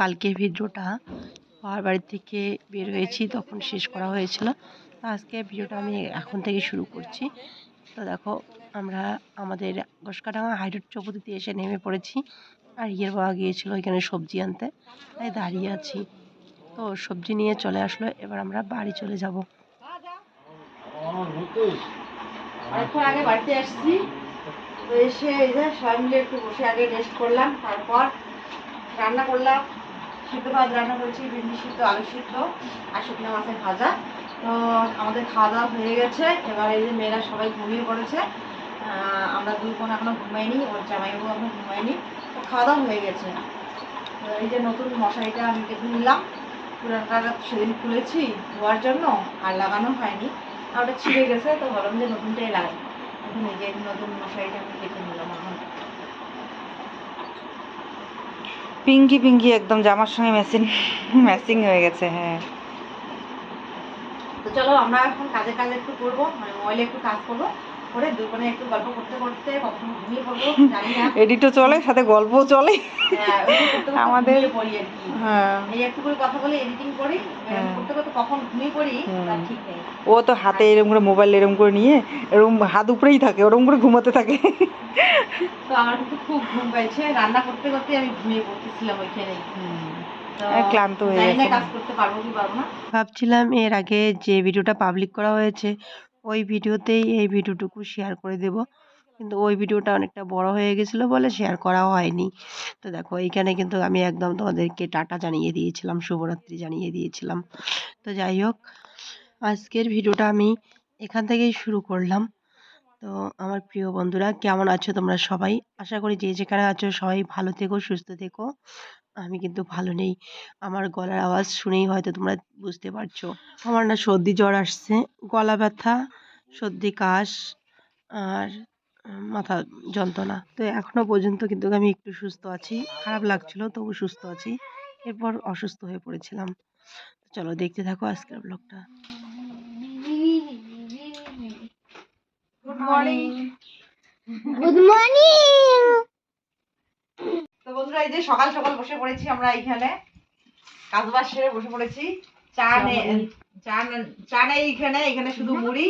কালকে ভিডিওটা বাবার বাড়ি থেকে বের হয়েছি, তখন শেষ করা হয়েছিল। আজকে ভিডিওটা আমি এখন থেকে শুরু করছি। তো দেখো, আমরা আমাদের ঘসকাডাঙ্গা হাইরোড চৌপতিতে এসে নেমে পড়েছি। আর ইয়ের বাবা গিয়েছিল এখানে সবজি আনতে। তাই দাঁড়িয়ে আছি। তো সবজি নিয়ে চলে আসলো, এবার আমরা বাড়ি চলে যাব। আগে বাড়িতে আসছি। তো এসে এই যে সবাই মিলে একটু বসে আগে রেস্ট করলাম, তারপর রান্না করলাম। সিদ্ধ ভাত রান্না করেছি, ভেন্ডি সিদ্ধ, আলু সিদ্ধ আর শুকনো মাছের ভাজা। তো আমাদের খাওয়া দাওয়া হয়ে গেছে। এবার এই যে মেয়েরা সবাই ঘুমিয়ে পড়েছে আমরা দুই বোন এখনও ঘুমাইনি, ওর জামাইবাবু এখনও ঘুমাইনি তো খাওয়া দাওয়া হয়ে গেছে। এই যে নতুন মশারিটা আমি কেটে নিলাম। পুরানটা সেদিন খুলেছি ধোয়ার জন্য, আর লাগানো হয়নি। আর ওটা ছিঁড়ে গেছে, তো ভাবলাম যে নতুনটাই লাগাই। এখন এই যে নতুন মশারিটা আমি কেটে নিলাম এখন পিঙ্কি পিঙ্কি একদম জামার সঙ্গে ম্যাচিং ম্যাচিং হয়ে গেছে হ্যাঁ। তো চলো আমরা এখন কাজে কাজে একটু করব মানে মোবাইলে একটু কাজ করব। করে দুজনে একটু গল্প করতে করতে কখন ঘুমিয়ে পড়ব জানি না। এডিটও চলে সাথে গল্পও চলে। হ্যাঁ, আমাদের- হ্যাঁ। এই একটু করে কথা বলে এডিটিং করি হ্যাঁ। করতে করতে কখন ঘুমিয়ে পড়ি তার ঠিক নেই। ও তো হাতে এরকম করে মোবাইল এরকম করে নিয়ে এরকম হাত উপরেই থাকে ওরকম করে ঘুমাতে থাকে। তো আমার কিন্তু খুব ঘুম পাইছে রান্না করতে করতে আমি ঘুমিয়ে পড়তেছিলাম ওইখানে। ক্লান্ত হয়ে গেছে। কাজ করতে পারব কি পারব না। ভাবছিলাম এর আগে যে ভিডিওটা পাবলিক করা হয়েছে ওই ভিডিওতেই এই ভিডিওটুকু শেয়ার করে দেব। কিন্তু ওই ভিডিওটা অনেকটা বড় হয়ে গেছিল বলে শেয়ার করা হয়নি। তো দেখো, এইখানে কিন্তু আমি একদম তোমাদেরকে টাটা জানিয়ে দিয়েছিলাম, শুভরাত্রি জানিয়ে দিয়েছিলাম। তো যাই হোক, আজকের ভিডিওটা আমি এখান থেকেই শুরু করলাম। তো আমার প্রিয় বন্ধুরা, কেমন আছো তোমরা সবাই? আশা করি যে যেখানে আছো সবাই ভালো থেকো, সুস্থ থেকো। আমি কিন্তু ভালো নেই। আমার গলার আওয়াজ শুনেই হয়তো তোমরা বুঝতে পারছ। আমার না সর্দি জ্বর আসছে গলা ব্যথা সর্দি কাশ আর মাথা যন্ত্রণা। তো এখনও পর্যন্ত কিন্তু আমি একটু সুস্থ আছি খারাপ লাগছিল তবু সুস্থ আছি। এরপর অসুস্থ হয়ে পড়েছিলাম। তো চলো দেখতে থাকো আজকের ব্লগটা। গুড মর্নিং গুড মর্নিং তো বন্ধুরা এই যে সকাল সকাল বসে পড়েছি আমরা এইখানে। কাজবাজ সেরে বসে পড়েছি। চা চা চা নেই এখানে এখানে শুধু মুড়ি।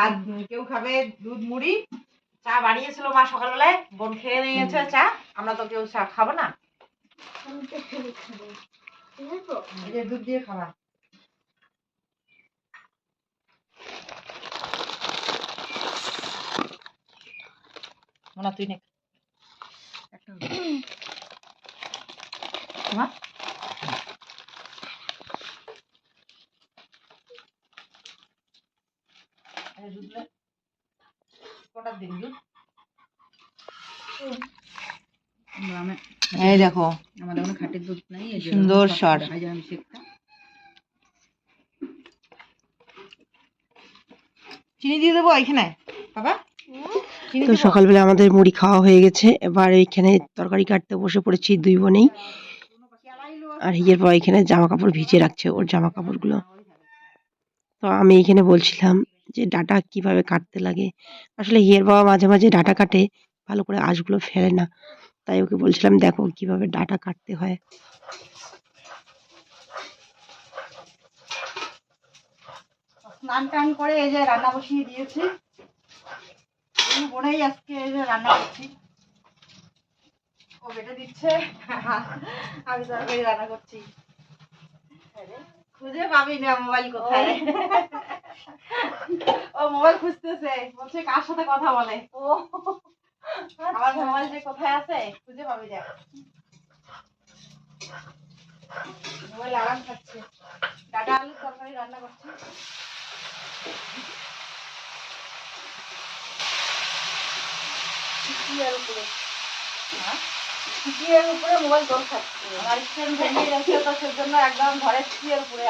আর কেউ খাবে দুধ মুড়ি। চা বানিয়েছিল মা সকালবেলায় বোন খেয়ে নিয়েছে চা। আমরা তো কেউ চা খাব না। দুধ দিয়ে খাওয়া মোনা তুই নে। একটা তোমার? এই দেখো। আমাদের কোনো খাঁটির দুধ নাই সুন্দর। চিনি দিয়ে দেবো এখানে। বাবা? তো সকালবেলা আমাদের মুড়ি খাওয়া হয়ে গেছে। এবার এইখানে তরকারি কাটতে বসে পড়েছি দুই বোনেই। আর হিয়ের বাবা এখানে জামা কাপড় ভিজিয়ে রাখছে ওর জামা কাপড়গুলো তো আমি এখানে বলছিলাম যে ডাটা কীভাবে কাটতে লাগে। আসলে হিয়ের বাবা মাঝে মাঝে ডাটা কাটে, ভালো করে আঁশগুলো ফেলে না। তাই ওকে বলছিলাম, দেখো কীভাবে ডাটা কাটতে হয়। করে এই যে রান্না বসিয়ে দিয়েছি। আজকে এই যে রান্না করছি। ও বেটে দিচ্ছে। আমি তরকারি রান্না করছি। খুঁজে পাবি না মোবাইল কোথায়। ও মোবাইল খুঁজতেছে। বলছে কার সাথে কথা বলে। ও। আমার মোবাইল যে কোথায় আছে খুঁজে পাবি মোবাইল আরাম খাচ্ছে। ডাটা আলুর তরকারি রান্না করছি? হ্যাঁ? টিকিয়ার উপরে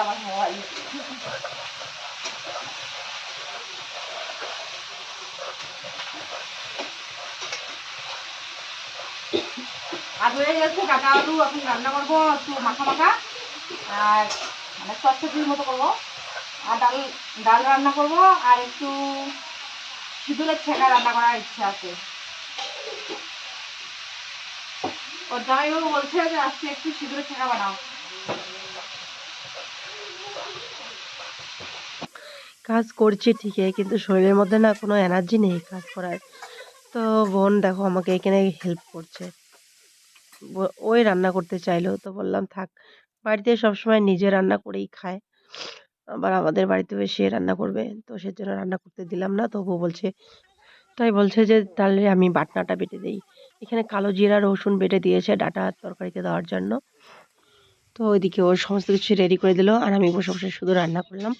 আমার মোবাইল আর হয়ে গেছে কাটা আলু, এখন রান্না করব, একটু মাখা মাখা। আর মানে চটচটির মতো করব। আর ডাল ডাল রান্না করব, আর একটু সিঁদুরের ছেঁকা রান্না করার ইচ্ছা আছে। ওর বলছে যে আজকে একটু সিঁদুরের বানাও। কাজ করছি ঠিকই, কিন্তু শরীরের মধ্যে না কোনো এনার্জি নেই কাজ করার। তো বোন, দেখো, আমাকে এখানে হেল্প করছে। ওই রান্না করতে চাইলো, তো বললাম, থাক। বাড়িতে সবসময় নিজে রান্না করেই খায়। আবার আমাদের বাড়িতেও এসে রান্না করবে, তো সেজন্য রান্না করতে দিলাম না তবু বলছে, তাই বলছে যে, তাহলে আমি বাটনাটা বেটে দিই। এখানে কালো জিরা রসুন বেটে দিয়েছে ডাটা তরকারিতে দেওয়ার জন্য। তো ওইদিকে ওর সমস্ত কিছু রেডি করে দিল আর আমি বসে বসে শুধু রান্না করলাম।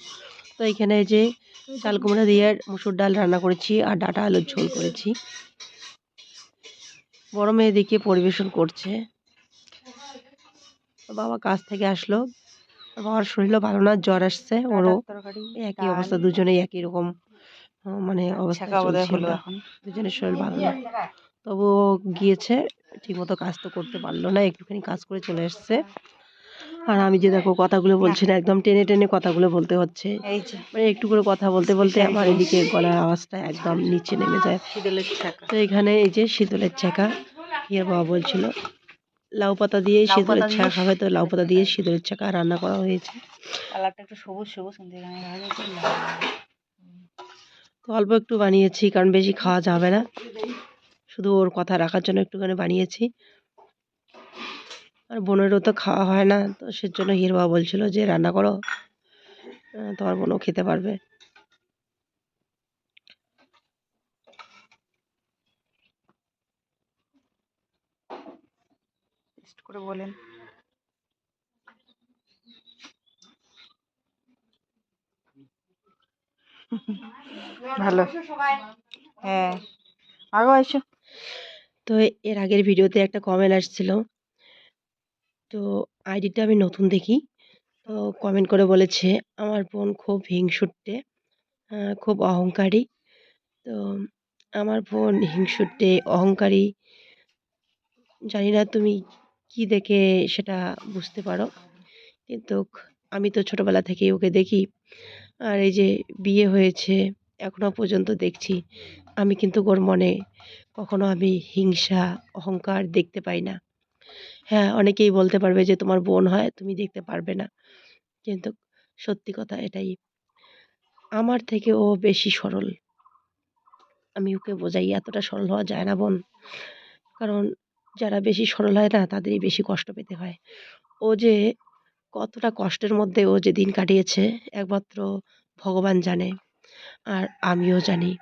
তো এখানে যে চাল কুমড়া দিয়ে মুসুর ডাল রান্না করেছি আর ডাটা আলুর ঝোল করেছি। বড় মেয়ে এদিকে পরিবেশন করছে। বাবা কাজ থেকে আসলো। বাবার শরীরও ভালো না জ্বর আসছে। ওরও একই অবস্থা দুজনেই একই রকম মানে অবস্থা দুজনের শরীর ভালো না। তবুও গিয়েছে ঠিকমতো কাজ তো করতে পারল না একটুখানি কাজ করে চলে এসছে। আর আমি যে দেখো কথাগুলো বলছি না একদম টেনে টেনে কথাগুলো বলতে হচ্ছে। মানে একটু করে কথা বলতে বলতে আমার এদিকে গলার আওয়াজটা একদম নিচে নেমে যায়। শীতলের ছাকা। তো এখানে এই যে শীতলের চাকা ইয়ে বাবা বলছিল? লাউ পাতা দিয়ে শীতলের চাকা খাবে তো লাউ পাতা দিয়ে শীতলের চাকা রান্না করা হয়েছে। কালারটা একটু সবুজ সবুজ। তো অল্প একটু বানিয়েছি কারণ বেশি খাওয়া যাবে না। শুধু ওর কথা রাখার জন্য একটুখানি বানিয়েছি। আর বোনেরও তো খাওয়া হয় না, তো সেজন্য হির বাবা বলছিল যে, রান্না করো তোমার বোনও খেতে পারবে। করে বলেন। ভালো। হ্যাঁ। আগো, এসো। তো এর আগের ভিডিওতে একটা কমেন্ট আসছিল। তো আইডিটা আমি নতুন দেখি। তো কমেন্ট করে বলেছে, আমার বোন খুব হিংসুটে খুব অহংকারী। তো আমার বোন হিংসুটে, অহংকারী। জানি না তুমি কি দেখে সেটা বুঝতে পারো। কিন্তু আমি তো ছোটোবেলা থেকেই ওকে দেখি। আর এই যে বিয়ে হয়েছে এখনও পর্যন্ত দেখছি। আমি কিন্তু ওর মনে কখনো আমি হিংসা, অহংকার দেখতে পাই না। হ্যাঁ অনেকেই বলতে পারবে যে তোমার বোন হয়, তুমি দেখতে পারবে না। কিন্তু সত্যি কথা এটাই। আমার থেকে ও বেশি সরল। আমি ওকে বোঝাই, এতটা সরল হওয়া যায় না বোন। কারণ যারা বেশি সরল হয় না, তাদেরই বেশি কষ্ট পেতে হয়। ও যে কতটা কষ্টের মধ্যে ও যে দিন কাটিয়েছে, একমাত্র ভগবান জানে। আর আমিও জানি।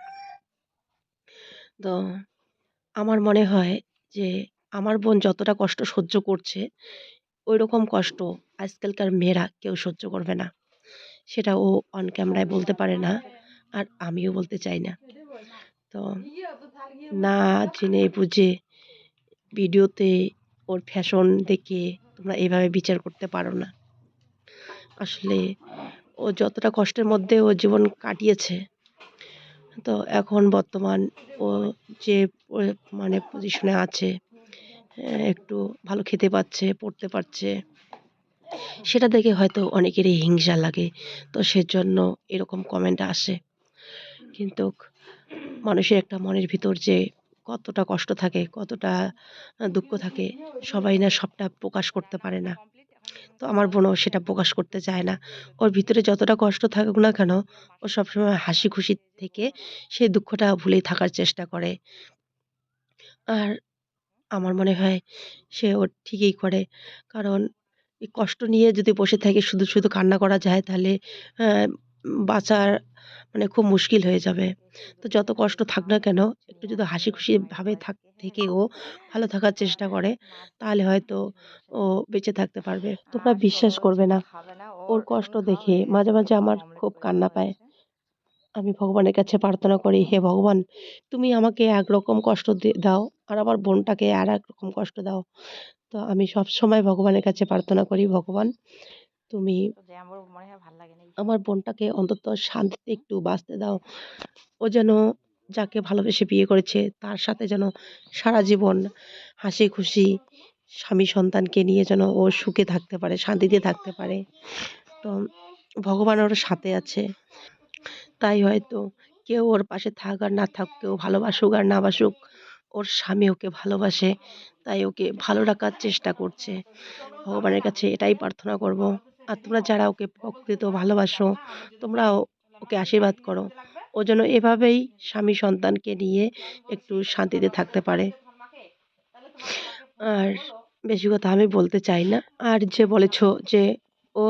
তো আমার মনে হয় যে আমার বোন যতটা কষ্ট সহ্য করছে ওই রকম কষ্ট আজকালকার মেয়েরা কেউ সহ্য করবে না। সেটা ও অন ক্যামেরায় বলতে পারে না আর আমিও বলতে চাই না। তো না জেনে বুঝে ভিডিওতে ওর ফ্যাশন দেখে তোমরা এভাবে বিচার করতে পারো না। আসলে ও যতটা কষ্টের মধ্যে ও জীবন কাটিয়েছে তো এখন বর্তমান ও যে মানে পজিশনে আছে একটু ভালো খেতে পাচ্ছে, পড়তে পারছে, সেটা দেখে হয়তো অনেকেরই হিংসা লাগে। তো সেজন্য এরকম কমেন্ট আসে। কিন্তু মানুষের একটা মনের ভিতর যে কতটা কষ্ট থাকে, কতটা দুঃখ থাকে, সবাই না সবটা প্রকাশ করতে পারে না। তো আমার বোনও সেটা প্রকাশ করতে চায় না। ওর ভিতরে যতটা কষ্ট থাকুক না কেন, ও সবসময় হাসি খুশি থেকে সেই দুঃখটা ভুলেই থাকার চেষ্টা করে। আর আমার মনে হয় সে ওর ঠিকই করে। কারণ কষ্ট নিয়ে যদি বসে থাকে, শুধু শুধু কান্না করা যায়, তাহলে বাঁচার মানে খুব মুশকিল হয়ে যাবে। তো যত কষ্ট থাক না কেন, একটু যদি হাসি খুশি ভাবে থাক, থেকে ও ভালো থাকার চেষ্টা করে, তাহলে হয়তো ও বেঁচে থাকতে পারবে। তোমরা বিশ্বাস করবে না। ওর কষ্ট দেখে মাঝে মাঝে আমার খুব কান্না পায়। আমি ভগবানের কাছে প্রার্থনা করি, হে ভগবান, তুমি আমাকে একরকম কষ্ট দাও, আর আমার বোনটাকে আর একরকম কষ্ট দাও। তো আমি সব সময় ভগবানের কাছে প্রার্থনা করি, ভগবান, তুমি আমার মনে হয় ভালো লাগে আমার বোনটাকে অন্তত শান্তিতে একটু বাঁচতে দাও। ও যেন যাকে ভালোবেসে বিয়ে করেছে, তার সাথে যেন সারা জীবন হাসি খুশি স্বামী সন্তানকে নিয়ে যেন ও সুখে থাকতে পারে, শান্তিতে থাকতে পারে। তো ভগবান ওর সাথে আছে। তাই হয়তো কেউ ওর পাশে থাক আর না থাক, কেউ ভালোবাসুক আর না বাসুক, ওর স্বামী ওকে ভালোবাসে, তাই ওকে ভালো রাখার চেষ্টা করছে। ভগবানের কাছে এটাই প্রার্থনা করব। আর তোমরা যারা ওকে প্রকৃত ভালোবাসো, তোমরাও ওকে আশীর্বাদ করো। ও যেন এভাবেই স্বামী সন্তানকে নিয়ে একটু শান্তিতে থাকতে পারে। আর বেশি কথা আমি বলতে চাই না। আর যে বলেছ যে ও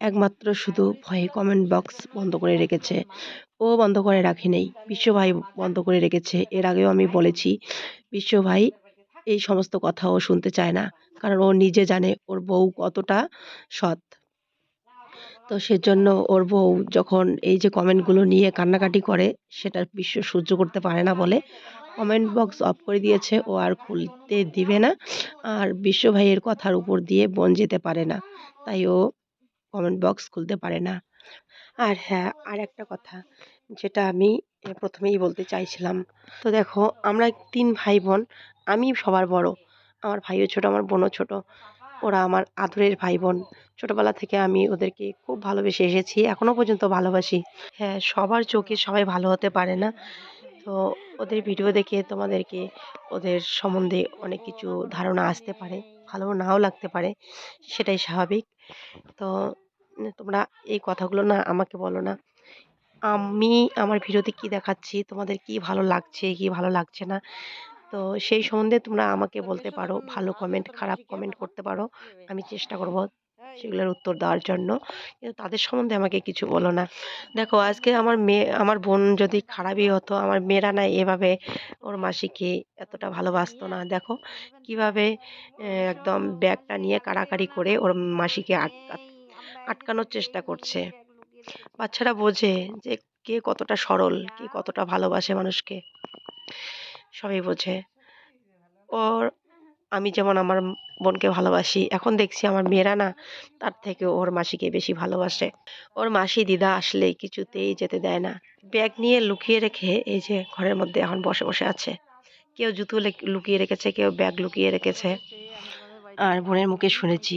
একমাত্র শুধু ভয়ে কমেন্ট বক্স বন্ধ করে রেখেছে। ও বন্ধ করে রাখেনি বিশ্বভাই বন্ধ করে রেখেছে। এর আগেও আমি বলেছি বিশ্বভাই এই সমস্ত কথা ও শুনতে চায় না। কারণ ও নিজে জানে ওর বউ কতটা সৎ। তো সেজন্য ওর বউ যখন এই যে কমেন্টগুলো নিয়ে কান্নাকাটি করে সেটা বিশ্ব সহ্য করতে পারে না বলে কমেন্ট বক্স অফ করে দিয়েছে। ও আর খুলতে দিবে না। আর বিশ্ব ভাইয়ের কথার উপর দিয়ে বন যেতে পারে না। তাই ও কমেন্ট বক্স খুলতে পারে না। আর হ্যাঁ আর একটা কথা যেটা আমি প্রথমেই বলতে চাইছিলাম। তো দেখো, আমরা তিন ভাই বোন, আমি সবার বড়। আমার ভাইও ছোট, আমার বোনও ছোট। ওরা আমার আদরের ভাই বোন ছোটবেলা থেকে আমি ওদেরকে খুব ভালোবেসে এসেছি এখনও পর্যন্ত ভালোবাসি। হ্যাঁ সবার চোখে সবাই ভালো হতে পারে না। তো ওদের ভিডিও দেখে তোমাদেরকে ওদের সম্বন্ধে অনেক কিছু ধারণা আসতে পারে, ভালো নাও লাগতে পারে, সেটাই স্বাভাবিক। তো তোমরা এই কথাগুলো না আমাকে বলো না, আমি আমার ভিডিওতে কি দেখাচ্ছি, তোমাদের কি ভালো লাগছে, কি ভালো লাগছে না? তো সেই সম্বন্ধে তোমরা আমাকে বলতে পারো ভালো কমেন্ট খারাপ কমেন্ট করতে পারো। আমি চেষ্টা করব সেগুলোর উত্তর দেওয়ার জন্য। কিন্তু তাদের সম্বন্ধে আমাকে কিছু বলো না। দেখো আজকে আমার মেয়ে আমার বোন যদি খারাপই হতো আমার মেয়েরা না এভাবে ওর মাসিকে এতটা ভালোবাসতো না। দেখো কীভাবে একদম ব্যাগটা নিয়ে কাড়াকাড়ি করে ওর মাসিকে আটকা আটকানোর চেষ্টা করছে। বাচ্চারা বোঝে যে কে কতটা সরল কে কতটা ভালোবাসে মানুষকে। সবাই বোঝে। ওর, আমি যেমন আমার বোনকে ভালোবাসি, এখন দেখছি আমার মেয়েরা না, তার থেকে ওর মাসিকে বেশি ভালোবাসে। ওর মাসি দিদা আসলে কিছুতেই যেতে দেয় না। ব্যাগ নিয়ে লুকিয়ে রেখে এই যে ঘরের মধ্যে এখন বসে বসে আছে। কেউ জুতো লুকিয়ে রেখেছে, কেউ ব্যাগ লুকিয়ে রেখেছে। আর বোনের মুখে শুনেছি,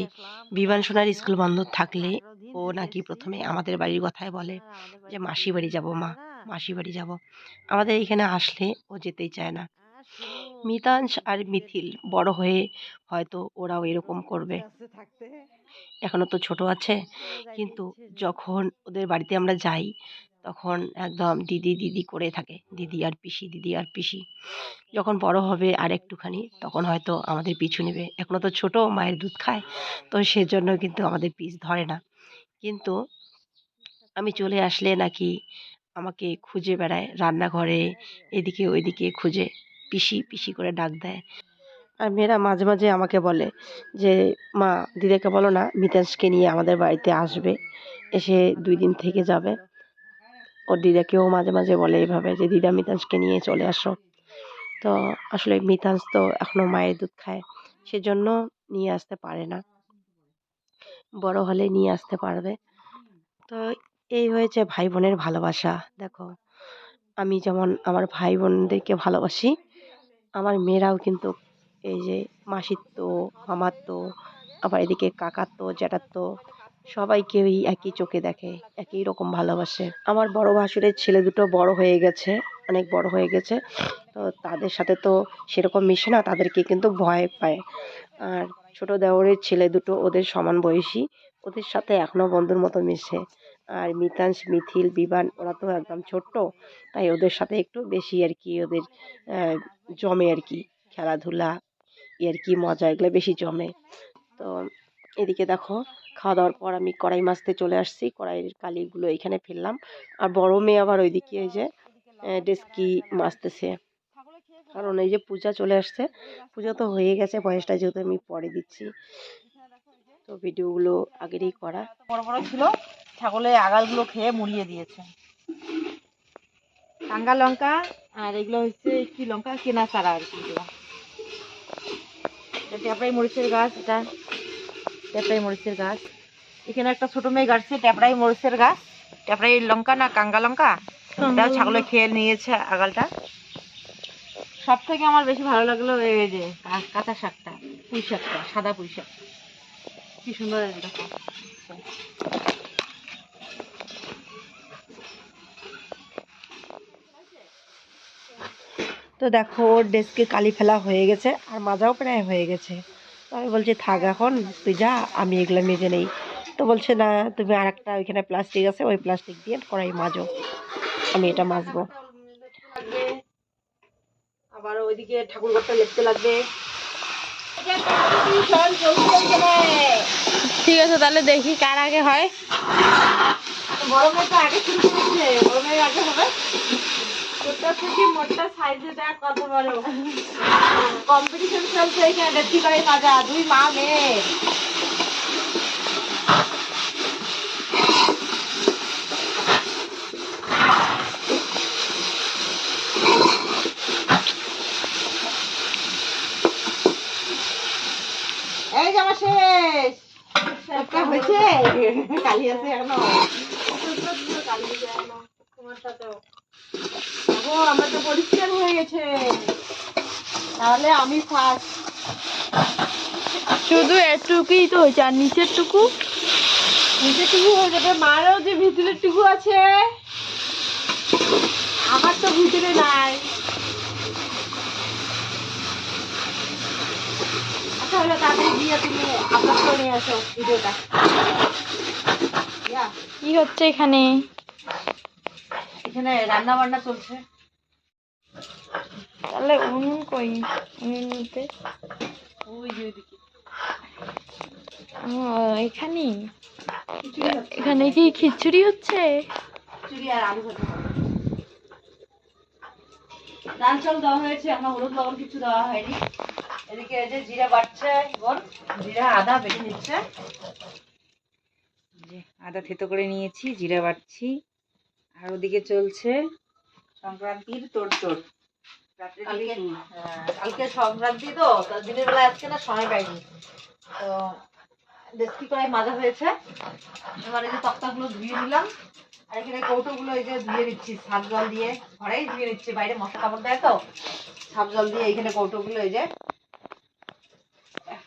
বিমান সোনার স্কুল বন্ধ থাকলে ও নাকি প্রথমে আমাদের বাড়ির কথাই বলে যে, মাসি বাড়ি যাব মা। মাসি বাড়ি যাব। আমাদের এখানে আসলে ও যেতেই চায় না। মিতাংশ আর মিথিল বড় হয়ে হয়তো ওরাও এরকম করবে। এখনও তো ছোট আছে। কিন্তু যখন ওদের বাড়িতে আমরা যাই তখন একদম দিদি দিদি করে থাকে। দিদি আর পিসি দিদি আর পিসি। যখন বড় হবে আর একটুখানি তখন হয়তো আমাদের পিছু নেবে। এখনও তো ছোট মায়ের দুধ খায়। তো সেজন্য কিন্তু আমাদের পিছ ধরে না। কিন্তু আমি চলে আসলে নাকি আমাকে খুঁজে বেড়ায় রান্নাঘরে এদিকে ওইদিকে খুঁজে পিসি পিসি করে ডাক দেয়। আর মেয়েরা মাঝে মাঝে আমাকে বলে যে মা দিদাকে বলো না মিতাংশকে নিয়ে আমাদের বাড়িতে আসবে। এসে দুই দিন থেকে যাবে। ওর দিদাকেও মাঝে মাঝে বলে এইভাবে যে দিদা মিতাংশকে নিয়ে চলে আসো। তো আসলে মিতাংশ তো এখনও মায়ের দুধ খায় সেজন্য নিয়ে আসতে পারে না। বড় হলে নিয়ে আসতে পারবে। তো এই হয়েছে ভাই বোনের ভালোবাসা। দেখো, আমি যেমন আমার ভাই বোনদেরকে ভালোবাসি, আমার মেয়েরাও কিন্তু এই যে মাসির তো তো আবার এদিকে কাকার তো জ্যাঠার তো সবাইকেই একই চোখে দেখে, একই রকম ভালোবাসে। আমার বড় ভাসুরের ছেলে দুটো বড় হয়ে গেছে, অনেক বড় হয়ে গেছে। তো তাদের সাথে তো সেরকম মিশে না, তাদেরকে কিন্তু ভয় পায়। আর ছোট দেওরের ছেলে দুটো ওদের সমান বয়সী, ওদের সাথে এখনও বন্ধুর মতো মিশে। আর মিতাংশ মিথিল বিবান ওরা তো একদম ছোট্ট, তাই ওদের সাথে একটু বেশি আর কি ওদের জমে আর কি খেলাধুলা আর কি মজা, এগুলো বেশি জমে। তো এদিকে দেখো খাওয়া দাওয়ার পর আমি কড়াই মাছতে চলে আসছি, কড়াইয়ের কালিগুলো এখানে ফেললাম। আর বড় মেয়ে আবার ওইদিকে এই যে ডেস্কি মাছতেছে। কারণ এই যে পূজা চলে আসছে, পূজা তো হয়ে গেছে, বয়সটা যেহেতু আমি পরে দিচ্ছি। তো ভিডিওগুলো আগেরই করা। বড় বড় ছিল ছাগলের আগালগুলো খেয়ে মুড়িয়ে দিয়েছে। টাঙ্গা লঙ্কা আর এগুলো হচ্ছে কি লঙ্কা কেনা চারা আর কি ট্যাপড়াই মরিচের গাছ, এটা ট্যাপড়াই মরিচের গাছ। এখানে একটা ছোট মেয়ে গাছছে ট্যাপড়াই মরিচের গাছ। ট্যাপড়াই লঙ্কা না কাঙ্গা লঙ্কা? এটাও ছাগলে খেয়ে নিয়েছে আগালটা। সব থেকে আমার বেশি ভালো লাগল এই যে কাঁচা শাকটা, পুঁই শাকটা, সাদা পুঁই শাক। কি সুন্দর দেখো। তো দেখো ওর ডেস্কে কালি ফেলা হয়ে গেছে আর মাজাও প্রায় হয়ে গেছে। তো আমি বলছি থাক এখন তুই যা আমি এগুলো মেজে নেই। তো বলছে না তুমি আর একটা ওইখানে প্লাস্টিক আছে ওই প্লাস্টিক দিয়ে কড়াই মাজো আমি এটা মাজবো। আবার ওইদিকে ঠাকুর ঘরটা লিখতে লাগবে। ঠিক আছে তাহলে দেখি কার আগে হয়। গরমে তো আগে শুরু করেছে গরমের আগে হবে। ছোটটা থেকে মোটটা সাইজে দেখ কত বড় কম্পিটিশন চলছে এখানে দেখতে পাই মাজা দুই মা মেয়ে। এই হয়েছে? কালি আছে এখনও। ও আমার তো পরিষ্কার হয়ে গেছে। তাহলে আমি ফার্স্ট শুধু এটুকুই তো হয়েছে আর নিচের টুকু নিচে টুকু হয়ে যাবে। মারও যে ভিতরের টুকু আছে। আমার তো ভিতরে নাই। আচ্ছা হলো তাড়াতাড়ি গিয়ে তুমি আপলোড করে নিয়ে আসো ভিডিওটা। কি হচ্ছে এখানে? এখানে রান্না বান্না চলছে। তাহলে উনুন কই? উনুনতে ওই যে ওইদিকে। ও এখানে? এখানে কি খিচুড়ি হচ্ছে? চুরি আর আলু ভাজা। ডাল চাল দেওয়া হয়েছে এখন হলুদ লবণ কিছু দেওয়া হয়নি। এদিকে এই যে জিরা বাটছে বোন জিরা আদা বেটে নিচ্ছে। যে আদা থেতো করে নিয়েছি জিরা বাটছি আর ওদিকে চলছে সংক্রান্তির তোড় তোড় কালকে হ্যাঁ, সংক্রান্তি তো দিনের বেলা আজকে না সময় পাইনি। তো ডেস্কি কড়াই মাজা হয়েছে? এবার এই যে তক্তাগুলো ধুয়ে নিলাম। আর এখানে কৌটোগুলো এই যে ধুয়ে নিচ্ছি সাপ জল দিয়ে। ঘরেই ধুয়ে নিচ্ছি বাইরে মশা কাপড় দেয় তো। সাপ জল দিয়ে এখানে কৌটোগুলো এই যে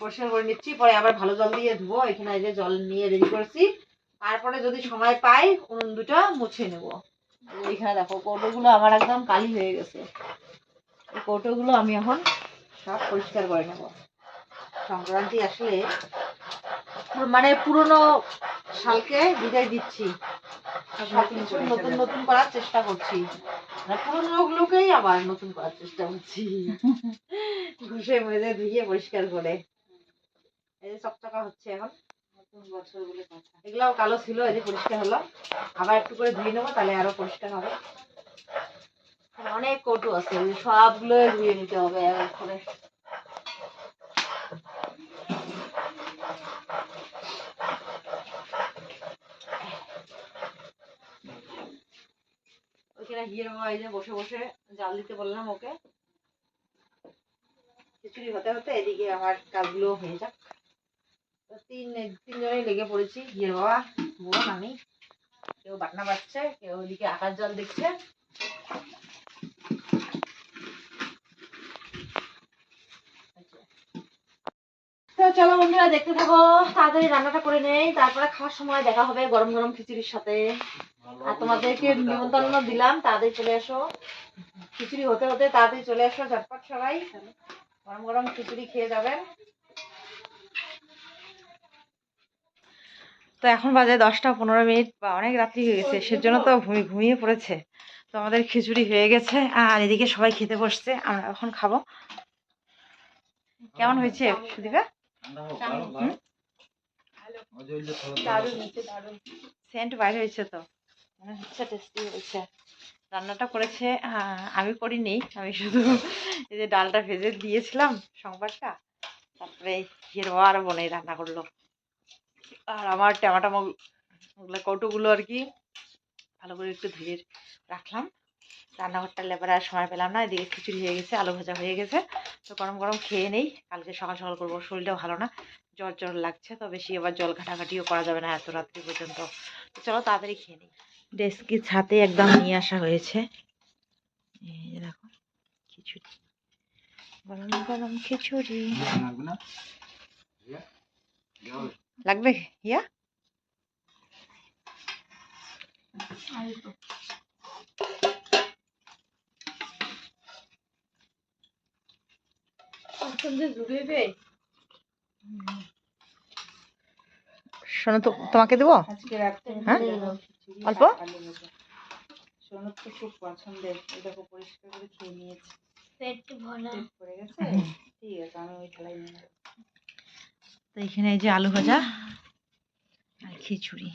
পরিষ্কার করে নিচ্ছি। পরে আবার ভালো জল দিয়ে ধুবো। এখানে এই যে জল নিয়ে রেডি করছি। তারপরে যদি সময় পাই উনুন দুটো মুছে নেব। এখানে দেখো কৌটোগুলো আমার একদম কালি হয়ে গেছে। এই কৌটোগুলো আমি এখন সব পরিষ্কার করে নেব। সংক্রান্তি আসলে মানে পুরনো সালকে বিদায় দিচ্ছি। নতুন নতুন করার চেষ্টা করছি। মানে পুরনো গুলোকেই আবার নতুন করার চেষ্টা করছি। ঘষে মেজে ধুয়ে পরিষ্কার করে। এই যে চকচকা হচ্ছে এখন। নতুন বছর বলে কথা এগুলাও কালো ছিল এই যে পরিষ্কার হলো। আবার একটু করে ধুয়ে নেব তাহলে আরও পরিষ্কার হবে। অনেক কৌটো আছে সবগুলো ধুয়ে নিতে হবে করে বসে বসে জাল দিতে বললাম ওকে। খিচুড়ি হতে হতে এদিকে আমার কাজগুলো হয়ে যাক। তিন তিনজনেই লেগে পড়েছি, হিয়ের বাবা বোন আমি কেউ বাটনা বাজছে, কেউ ওইদিকে আকাশ জল দেখছে। চলো বন্ধুরা, দেখতে থাকো। তাড়াতাড়ি রান্নাটা করে নেই। তারপরে খাওয়ার সময় দেখা হবে গরম গরম খিচুড়ির সাথে। আর তোমাদেরকে নিমন্ত্রণ দিলাম, তাড়াতাড়ি চলে এসো। খিচুড়ি হতে হতে তাড়াতাড়ি চলে এসো, ঝটপট সবাই। গরম গরম খিচুড়ি খেয়ে যাবেন। তো এখন বাজে দশটা পনেরো মিনিট, বা অনেক রাত্রি হয়ে গেছে, সেজন্য তো ঘুমিয়ে ঘুমিয়ে পড়েছে। তো আমাদের খিচুড়ি হয়ে গেছে। আর এদিকে সবাই খেতে বসছে, আমরা এখন খাব। কেমন হয়েছে, সুদীপা? সেন্ট বাইরে হয়েছে তো। মনে হচ্ছে টেস্টি হয়েছে। রান্নাটা করেছে আমি করিনি। আমি শুধু এই যে ডালটা ভেজে দিয়েছিলাম সংবারটা তারপরে হিরো আর বোনেই রান্না করল। আর আমার ট্যামাটামো ওগুলো কৌটোগুলো আর কি ভালো করে একটু ধুয়ে রাখলাম। রান্নাঘরটা লেবার আর সময় পেলাম না, এদিকে খিচুড়ি হয়ে গেছে, আলু ভাজা হয়ে গেছে। তো গরম গরম খেয়ে নেই, কালকে সকাল সকাল করব শরীরটা ভালো না, জ্বর জ্বর লাগছে, তো বেশি আবার জল ঘাটাঘাটিও করা যাবে না এত রাত্রি পর্যন্ত। তো চলো তাড়াতাড়ি খেয়ে নিই। ডেস্কির ছাতে একদম নিয়ে আসা হয়েছে। এই দেখো, খিচুড়ি। গরম গরম খিচুড়ি। লাগবে? ইয়া শোনো তো তোমাকে দেবো? হ্যাঁ? অল্প? আর আলু ভাজা সোনুর তো খুব পছন্দের। দেখো পরিষ্কার করে খেয়ে নিয়েছি। পেট ভরা। পড়ে গেছে? ঠিক আছে আমি ওই থালায় নিয়ে তো এখানে এই যে আলু ভাজা আর খিচুড়ি।